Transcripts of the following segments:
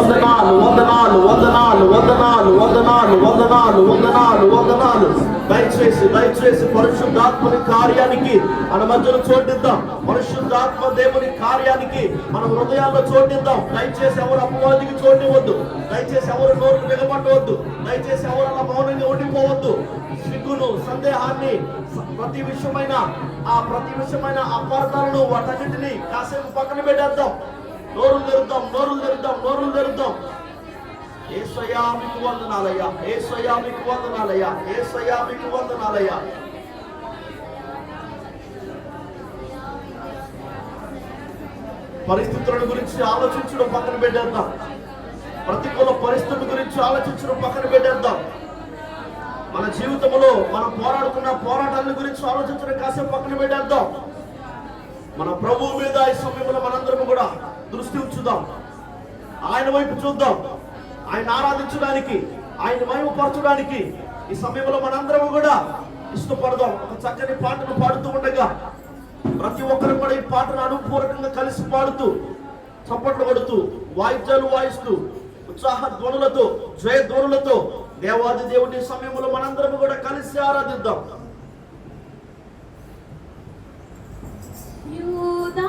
వందనాలు వందనాలు వందనాలు వందనాలు వందనాలు వందనాలు వందనాలు వందనాలు. దయచేసి దయచేసి పరిశుద్ధాత్మని కార్యానికి మన మధ్యలో చోటిద్దాం. పరిశుద్ధాత్మ దేవుని కార్యానికి మన హృదయాల్లో చోటిద్దాం. దయచేసి ఎవరు అపవాదికి చోటివ్వద్దు. దయచేసి ఎవరు నోరు మిగపట్టవద్దు దయచేసి ఎవరు అలా మౌనంగా ఉండిపోవద్దు. సిగ్గును సందేహాన్ని ప్రతి విషయమైన ఆ ప్రతి విషయమైన అపార్థాలను వాటన్నిటిని కాసేపు పక్కన పెట్టేద్దాం. నోరులు తెరుద్దాం నోరులు తెరుద్దాం నోరులు తెరుద్దాం. ఏసయ్యా మీకు వందనాలయ్యా. ఏసయ్యా మీకు వందనాలయ్యా. ఏ మీకు వందనాలయ్యా. పరిస్థితుల గురించి ఆలోచించడం పక్కన పెట్టేద్దాం. ప్రతికూల పరిస్థితుల గురించి ఆలోచించడం పక్కన పెట్టేద్దాం. మన జీవితంలో మనం పోరాడుతున్న పోరాటాల గురించి ఆలోచించడం కాసేపు పక్కన పెట్టేద్దాం. మన ప్రభువు మీద ఈ సమయంలో మనందరం కూడా దృష్టి ఉంచుదాం. ఆయన వైపు చూద్దాం. ఆయన ఆరాధించడానికి ఆయన మహిమపరచడానికి ఈ సమయంలో మనందరం కూడా ఇష్టపడదాం. ఒక చక్కని పాటను పాడుతూ ఉండగా ప్రతి ఒక్కరు కూడా ఈ పాటను అనుపూర్వకంగా కలిసి పాడుతూ చప్పట్లు కొడుతూ వాయిద్యాలు వాయిస్తూ ఉత్సాహ ధ్వనులతో జయ ధ్వనులతో దేవాది దేవుని సమయంలో మనందరం కూడా కలిసి ఆరాధిద్దాం. యూదా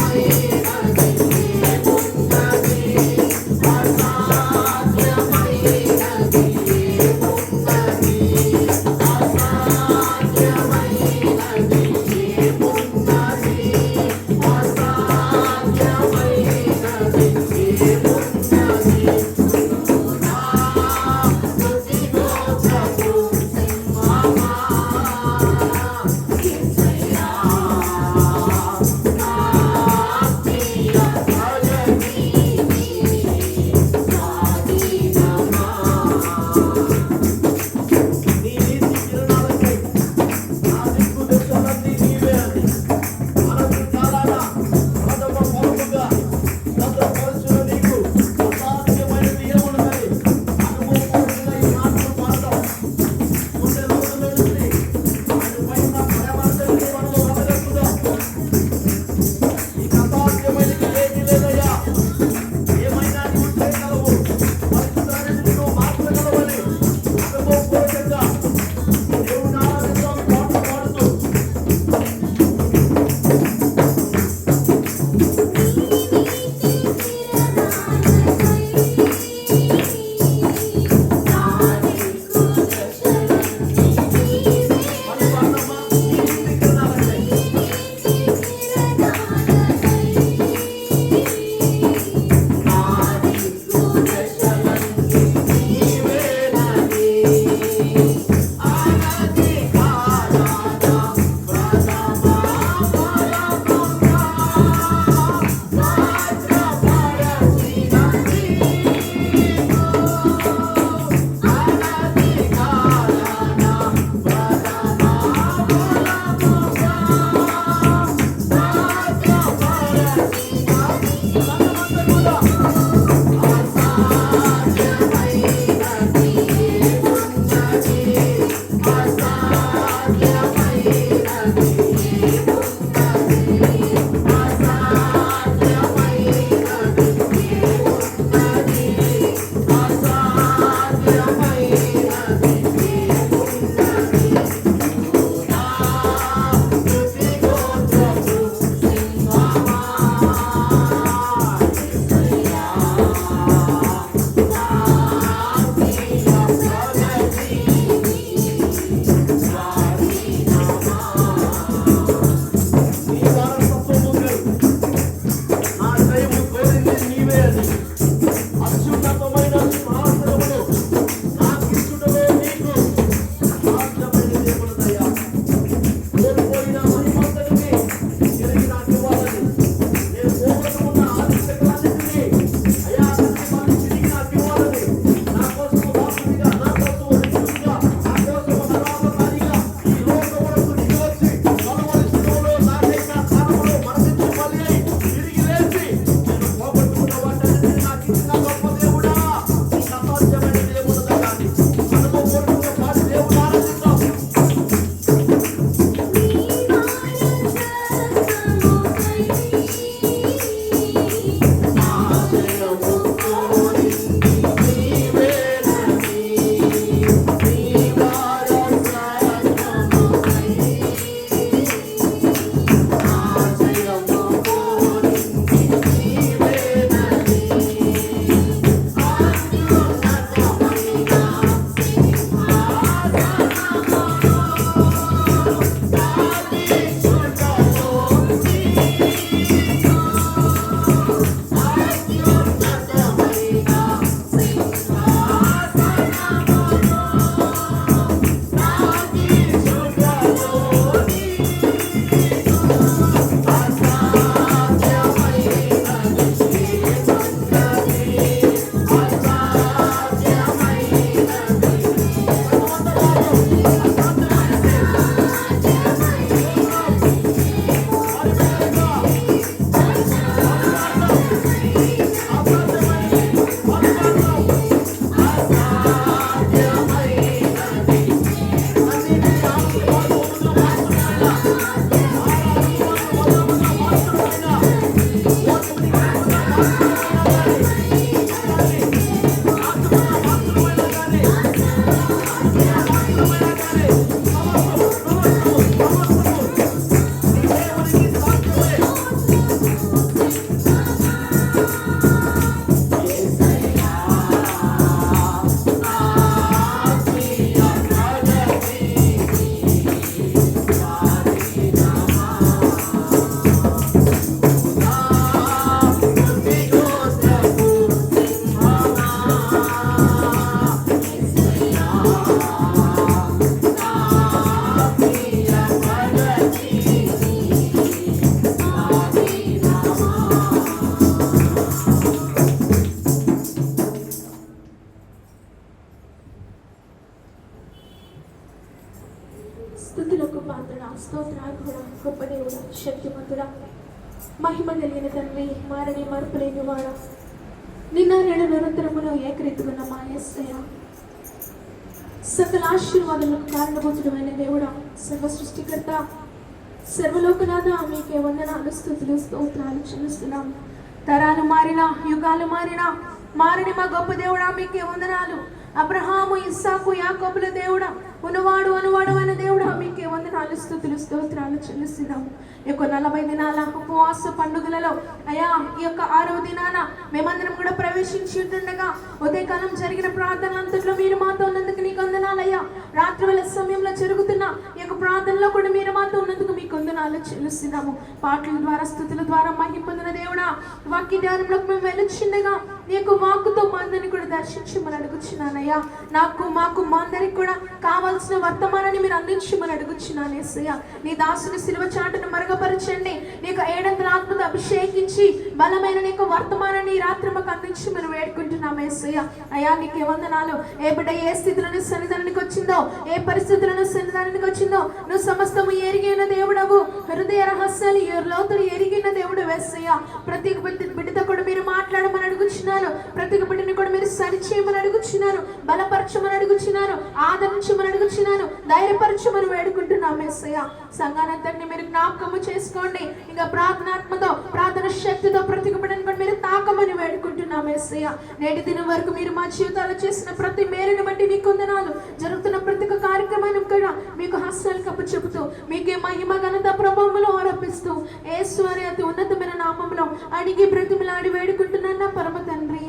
మార్పు లేనివాడా నిన్న నేడు నిరంతరములో ఏకరీతున్న మా యేసయ్య. సకల ఆశీర్వాదములకు కారణభూతుడమైన దేవుడా సర్వ సృష్టికర్త సర్వలోకనాథ మీకే వందనాలు స్థుతులు స్తోత్రాలు చెల్లిస్తున్నాం. తరాలు మారినా యుగాలు మారినా మారని మా గొప్ప దేవుడా మీకే వందనాలు. అబ్రహాము ఇస్సాకు యాకోబుల దేవుడా ఉన్నవాడు అనువాడు అనే దేవుడా మీకే వందనాలు స్థుతులు స్తోత్రాలు చెల్లిస్తున్నాము. ఈ యొక్క నలభై దినాల ఉపవాస పండుగలలో అయా ఈ యొక్క ఆరవ దినాన మేమందరం కూడా ప్రవేశించి ఉంటుండగా ఉదయకాలం జరిగిన ప్రార్థనలంతట్లో మీరు మాతో ఉన్నందుకు నీకు వందనాలయ్యా రాత్రి వేళ సమయంలో జరుగుతున్న ఈ యొక్క ప్రార్థనలో కూడా మీరు మాతో ఉన్నందుకు మీకు వందనాలు చెల్లిస్తున్నాము. పాటల ద్వారా స్థుతుల ద్వారా మహిమ పొందిన దేవుడా వాక్య ధ్యానంలోకి మేము వెళ్ళొచ్చిండగా నీ యొక్క వాక్కుతో మా అందరిని కూడా దర్శించమని అడుగుచున్నానయ్యా. నాకు మాకు మా అందరికి కూడా కావాల్సిన వర్తమానాన్ని మీరు అందించమని అడుగుచున్నాను నీ దాసుని సిలువ చాటును మరగపరచండి. నీకు ఏడంతల ఆత్మతో అభిషేకించి బలమైన నీకు వర్తమానాన్ని ఈ రాత్రి మాకు మనం వేడుకుంటున్నాం ఏసయ్య. అయ్యా నీకే వందనాలు? ఏ బిడ్డ ఏ స్థితిలోని సన్నిధానానికి వచ్చిందో ఏ పరిస్థితులను సన్నిధానానికి వచ్చిందో నువ్వు సమస్తము ఎరిగిన దేవుడవు. హృదయ రహస్యాలు ఏ లోతులు ఎరిగిన దేవుడు వేసయ్య ప్రతి బిడ్డ- బిడ్డతో కూడా మీరు మాట్లాడమని అడుగుచున్నారు. ప్రతి బిడ్డని కూడా మీరు సరిచేయమని అడుగుచున్నారు. బలపరచమని అడుగుచున్నారు. ఆదరించమని అడుగుచున్నారు. ధైర్యపరచమని వేడుకుంటున్నాం మెస్సయ్య సంఘానంతటిని మీరు జ్ఞాపకము చేసుకోండి. ఇంకా ప్రార్థనాత్మతో ప్రార్థన శక్తితో ప్రతి మీరు తాకమని వేడుకుంటున్నాం మెస్సయ్య నేటి దినం వరకు మీరు మా జీవితాలు చేసిన ప్రతి మేలుని బట్టి మీకు కొందనాలు జరుగుతున్న ప్రతి ఒక్క కార్యక్రమాన్ని కూడా మీకు హస్తాలు కప్పు చెబుతూ మీకే మహిమ ఘనత ప్రభావములు ఆరోపిస్తూ ఏసు అనే అతి ఉన్నతమైన నామంలో అడిగి బ్రతిమలాడి వేడుకుంటున్నాను పరమ తండ్రి.